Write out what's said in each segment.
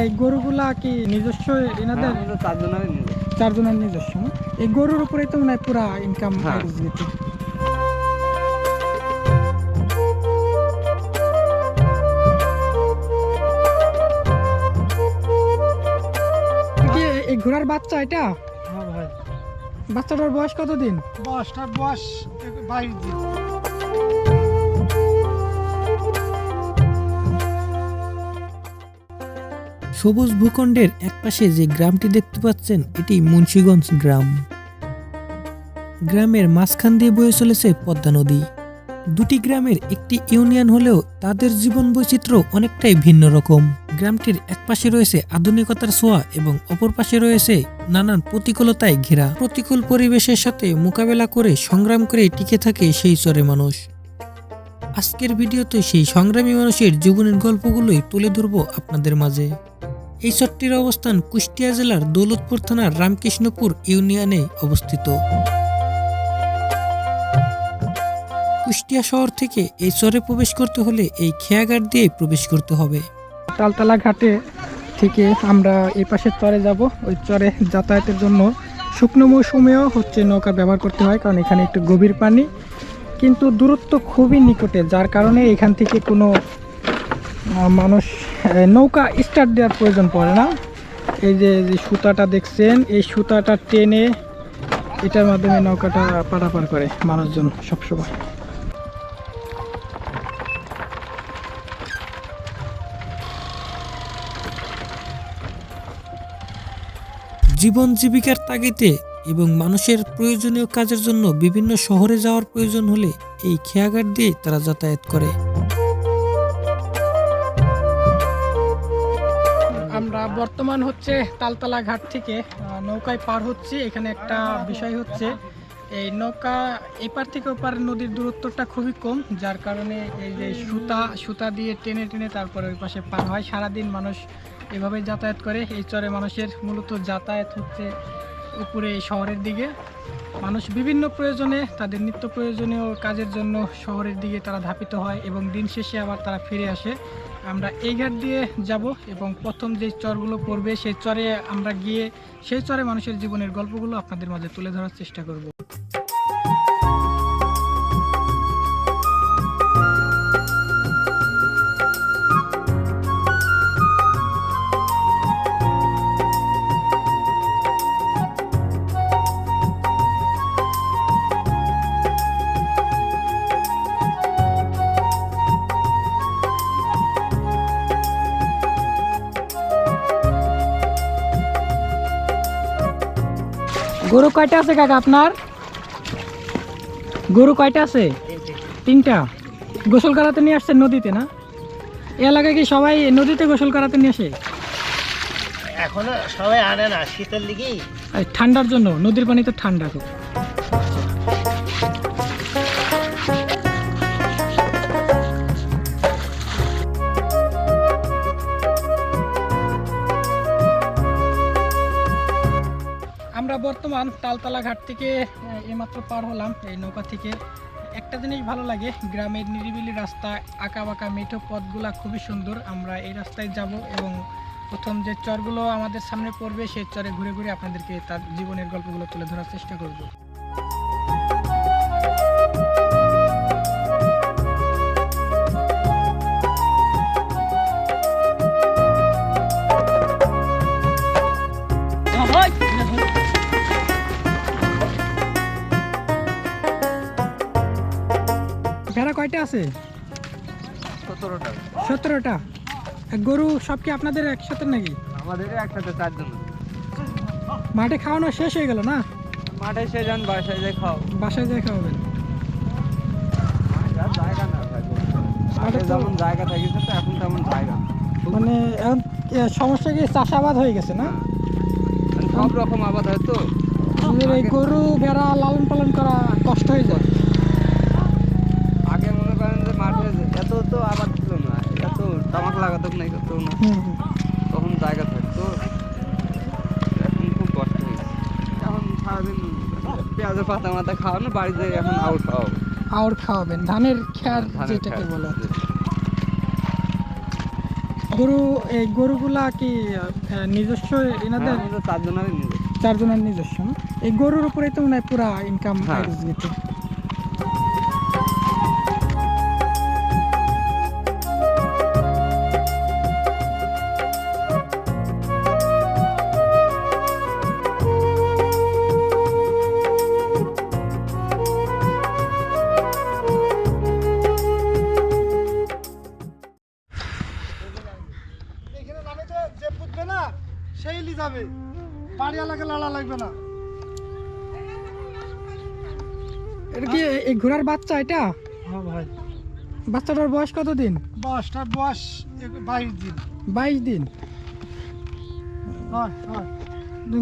এই গরুগুলা কি নিজস্ব এনাদের আমাদের চারজনের নিজস্ব এই গরুর উপরেই তো মনে হয় পুরা ইনকাম হ্যাঁ। এই ঘোড়ার বাচ্চা এটা? হ্যাঁ বাচ্চাটার বয়স কতদিন? বয়সটার বয়স বাইশ দিন। সবুজ ভূখণ্ডের একপাশে যে গ্রামটি দেখতে পাচ্ছেন, এটি মুন্সীগঞ্জ গ্রাম। গ্রামের মাঝখান দিয়ে বয়ে চলেছে পদ্মা নদী। দুটি গ্রামের একটি ইউনিয়ন হলেও তাদের জীবন বৈচিত্র্য অনেকটাই ভিন্ন রকম। গ্রামটির একপাশে রয়েছে আধুনিকতার ছোঁয়া এবং অপর পাশে রয়েছে নানান প্রতিকূলতায় ঘেরা। প্রতিকূল পরিবেশের সাথে মোকাবেলা করে সংগ্রাম করে টিকে থাকে সেই চরে মানুষ। আজকের ভিডিওতে সেই সংগ্রামী মানুষের জীবনের গল্পগুলোই তুলে ধরবো আপনাদের মাঝে। এই চরটির অবস্থান কুষ্টিয়া জেলার দৌলতপুর থানার রামকৃষ্ণপুর ইউনিয়নে অবস্থিত। কুষ্টিয়া শহর থেকে এই চরে প্রবেশ করতে হলে এই খেয়াঘাট দিয়ে প্রবেশ করতে হবে। তালতলা ঘাটে থেকে আমরা এই পাশের চরে যাব। ওই চরে যাতায়াতের জন্য শুকনো মৌসুমেও হচ্ছে নৌকা ব্যবহার করতে হয়, কারণ এখানে একটু গভীর পানি। কিন্তু দূরত্ব খুবই নিকটে, যার কারণে এখান থেকে কোনো মানুষ নৌকা স্টার্ট দেওয়ার প্রয়োজন পড়ে না। এই যে সুতাটা দেখছেন, এই সুতাটা টেনে এটার মাধ্যমে নৌকাটা পারাপার করে মানুষজন সবসময়। জীবন জীবিকার তাগিদে এবং মানুষের প্রয়োজনীয় কাজের জন্য বিভিন্ন শহরে যাওয়ার প্রয়োজন হলে এই খেয়াঘাট দিয়ে তারা যাতায়াত করে। বর্তমান হচ্ছে তালতলা ঘাট থেকে নৌকায় পার হচ্ছে। এখানে একটা বিষয় হচ্ছে, এই নৌকা এপার থেকে ওপার নদীর দূরত্বটা খুবই কম, যার কারণে এই যে সুতা সুতা দিয়ে টেনে টেনে তারপরে ওই পাশে পার হয়। সারাদিন মানুষ এভাবে যাতায়াত করে। এই চরে মানুষের মূলত যাতায়াত হচ্ছে উপরে, এই শহরের দিকে। মানুষ বিভিন্ন প্রয়োজনে, তাদের নিত্য প্রয়োজনীয় কাজের জন্য শহরের দিকে তারা ধাপিত হয় এবং দিন শেষে আবার তারা ফিরে আসে। আমরা এই ঘাট দিয়ে যাব এবং প্রথম যে চরগুলো পড়বে সেই চরে আমরা গিয়ে সেই চরে মানুষের জীবনের গল্পগুলো আপনাদের মাঝে তুলে ধরার চেষ্টা করব। গরু কয়টা আছে কাকা আপনার? গরু কয়টা আছে? তিনটা। গোসল করাতে নিয়ে আসছেন নদীতে না? এ এলাকায় কি সবাই নদীতে গোসল করাতে নিয়ে আসে? এখনও সবাই আনে না শীতের দিকেই। ঠান্ডার জন্য নদীর পানি তো ঠান্ডা খুব আমরা বর্তমান তালতলা ঘাট থেকে এইমাত্র পার হলাম এই নৌকা থেকে। একটা জিনিস ভালো লাগে, গ্রামের নিরিবিলি রাস্তা আঁকা বাঁকা মেঠো পথগুলা খুবই সুন্দর। আমরা এই রাস্তায় যাব এবং প্রথম যে চরগুলো আমাদের সামনে পড়বে, সেই চরে ঘুরে ঘুরে আপনাদেরকে তার জীবনের গল্পগুলো তুলে ধরার চেষ্টা করব। কয়টা আছে? সতেরোটা। সতেরোটা? গরু সব কি আপনাদের একসাথে নাকি? আমাদের একসাথে চারজন। মাঠে খাওয়ানো শেষ হয়ে গেল না? মাঠে সে যান বাসায় যে খাও। বাসায় যেয়ে খাওয়াবেন। জায়গা না আগে যেমন জায়গা থাকিছে তো এখন তেমন জায়গা। মানে এখন সমস্যা কি চাষাবাদ হয়ে গেছে না? সব রকম আবাদ হয় তো। আমাদের এই গরু ভেড়া লালন পালন করা কষ্ট হয়ে যায় আগে মনে করেন যে মাঠে এত তো আবাদ ছিল না এত তামাক নাই করতো না। তখন জায়গা থাকতো। এখন খুব কষ্ট হয়েছে। এখন সারাদিন পেঁয়াজের পাতা মাথা খাওয়ানো বাড়িতে এখন আউট খাওয়াবো আউর খাওয়াবেন। ধানের খ্যার যেটাকে। বলে গরু এই গরুগুলা কি নিজস্ব এনাদের? হ্যাঁ, চারজনেরই নিবে চারজনের নিজস্ব এই গরুর উপরেই তো মনে হয় পুরা ইনকাম হ্যাঁ। যেতে সেই লি যাবে। বাড়িওয়ালাকে লড়া লাগবে না। এটা কি এই ঘোড়ার বাচ্চা এটা? হ্যাঁ ভাই। বাচ্চাটার বয়স কত দিন বয়সটার বয়স বাইশ দিন। বাইশ দিন।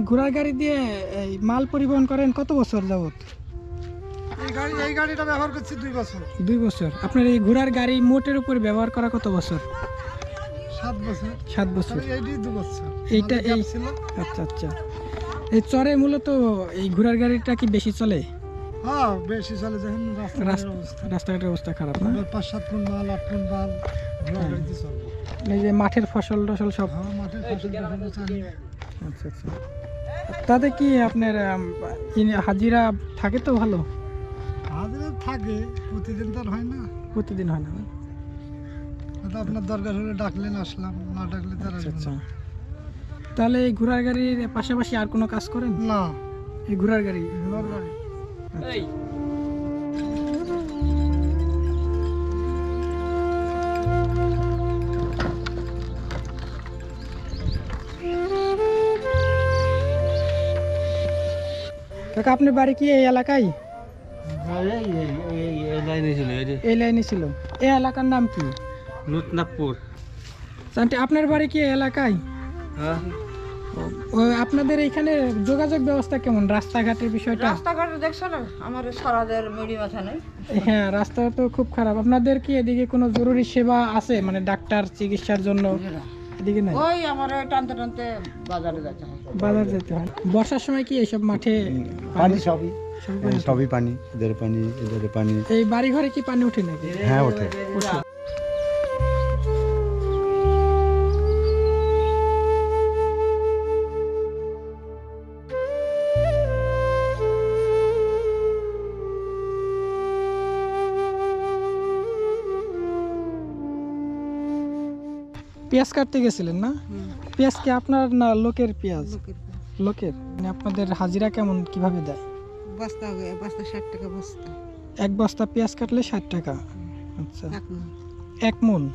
ঘোড়ার গাড়ি দিয়ে এই মাল পরিবহন করেন কত বছর যাবত এই গাড়ি এই গাড়িটা ব্যবহার করছি দুই বছর। দুই বছর। আপনার এই ঘোড়ার গাড়ি মোটের উপর ব্যবহার করা কত বছর? সাত বছর। সাত বছর। এইটি এই আচ্ছা আচ্ছা। এই চরে মূলত এই ঘোড়ার গাড়িটা কি বেশি চলে? হ্যাঁ বেশি চলে যখন রাস্তাঘাটের অবস্থা। খারাপ না? পাঁচ সাত মাল আট মাল চলবে। এই যে মাঠের ফসল টসল সব হ্যাঁ মাঠের ফসল আচ্ছা আচ্ছা। তাতে কি আপনার হাজিরা থাকে তো ভালো? হাজিরা থাকে প্রতিদিন তো হয় না। প্রতিদিন হয় না। আপনার দরকার হলে ডাকলেন আসলাম। না ডাকলে তার আচ্ছা আচ্ছা। তাহলে এই ঘোড়ার গাড়ির পাশাপাশি আর কোনো কাজ করেন? না। এই ঘোড়ার গাড়ি? ঘোড়ার গাড়ি। আচ্ছা। কাকা আপনার বাড়ি কি এই এলাকায়? এই লাইনে ছিল। এই এলাকার নাম কি? নূতনাপুর। আন্টি আপনার বাড়ি কি এলাকায়? হ্যাঁ। আপনাদের এখানে যোগাযোগ ব্যবস্থা কেমন? রাস্তাঘাটের বিষয়টা? রাস্তাঘাট দেখছ না? আমার সারাদের মুড়ি মাথা নেই। হ্যাঁ রাস্তা তো খুব খারাপ। আপনাদের কি এদিকে কোনো জরুরি সেবা আছে? মানে ডাক্তার চিকিৎসার জন্য? এদিকে নাই? ওই আমার ওই টানতে টানতে বাজারে যেতে হয়। বাজার যেতে হয়। বর্ষার সময় কি এইসব মাঠে পানি সবই? সবই পানি? এদের পানি এদের পানি। এই বাড়ি ঘরে কি পানি ওঠে নাকি? হ্যাঁ ওঠে। পেঁয়াজ কাটতে গেছিলেন না? পেঁয়াজ কি আপনার না লোকের পেঁয়াজ? লোকের মানে আপনাদের হাজিরা কেমন কীভাবে দেয়? বস্তা বস্তা ষাট টাকা বস্তা। এক বস্তা পেঁয়াজ কাটলে ষাট টাকা? আচ্ছা। এক মন।